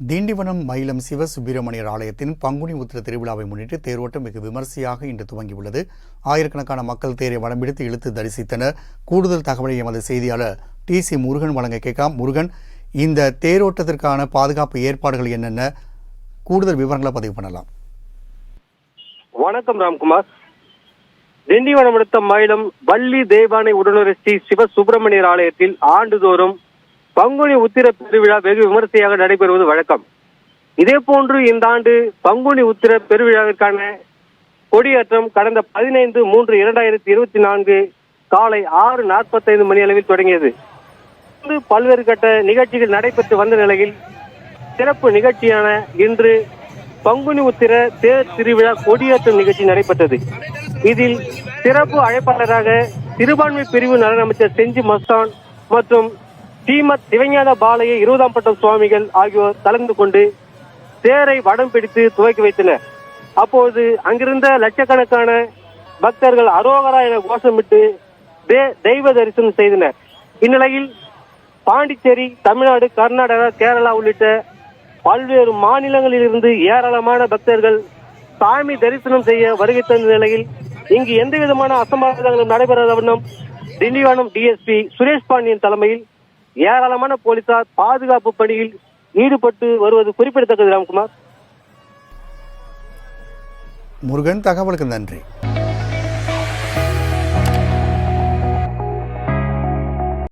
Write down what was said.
திண்டிவனம் மயிலம் சிவசுப்பிரமணியர் ஆலயத்தின் பங்குனி உத்திர திருவிழாவை முன்னிட்டு தேரோட்டம் மிக விமர்சையாக இன்று துவங்கியுள்ளது. ஆயிரக்கணக்கான மக்கள் தேரை வடம்பிடித்து இழுத்து தரிசித்தனர். கூடுதல் தகவலை எமது செய்தியாளர் டி சி முருகன் வழங்க கேட்கலாம். முருகன் இந்த தேரோட்டத்திற்கான பாதுகாப்பு ஏற்பாடுகள் என்னென்ன? கூடுதல் விவரங்களை பதிவு பண்ணலாம். வணக்கம் ராம்குமார். திண்டிவனம் அடுத்த மயிலம் வள்ளி தேவானை உடனுரை ஸ்ரீ சிவ சுப்பிரமணியர் ஆலயத்தில் ஆண்டுதோறும் பங்குனி உத்திர பெருவிழா வெகு விமரிசையாக நடைபெறுவது வழக்கம். இதே போன்று இந்த ஆண்டு பங்குனி உத்திர பெருவிழாவிற்கான கொடியேற்றம் கடந்த பதினைந்து மூன்று இரண்டாயிரத்தி இருபத்தி நான்கு காலை ஆறு நாற்பத்தைந்து மணி அளவில் தொடங்கியது. பல்வேறு கட்ட நிகழ்ச்சிகள் நடைபெற்று வந்த நிலையில் சிறப்பு நிகழ்ச்சியான இன்று பங்குனி உத்திர தேர் திருவிழா கொடியேற்றம் நிகழ்ச்சி நடைபெற்றது. இதில் சிறப்பு அழைப்பாளராக சிறுபான்மை பிரிவு நலன் அமைச்சர் செஞ்சி மஸ்தான் மற்றும் ஸ்ரீமத் திவஞான பாளைய இருபதாம் பட்டம் சுவாமிகள் ஆகியோர் கலந்து கொண்டு தேரை வடம் பிடித்து துவக்கி வைத்தனர். அப்போது அங்கிருந்த லட்சக்கணக்கான பக்தர்கள் அரோகரா என கோஷமிட்டு தே- தெய்வ தரிசனம் செய்தனர். இந்நிலையில் பாண்டிச்சேரி தமிழ்நாடு கர்நாடகா கேரளா உள்ளிட்ட பல்வேறு மாநிலங்களில் இருந்து ஏராளமான பக்தர்கள் சாமி தரிசனம் செய்ய வருகை தந்த நிலையில் இங்கு எந்த விதமான அசம்பாவிதங்களும் நடைபெறாத வண்ணம் திண்டிவனம் டிஎஸ்பி சுரேஷ் பாண்டியன் தலைமையில் ஏராளமான போலீசார் பாதுகாப்பு பணியில் ஈடுபட்டு வருவது குறிப்பிடத்தக்கது ராம்குமார். முருகன் தகவலுக்கு நன்றி.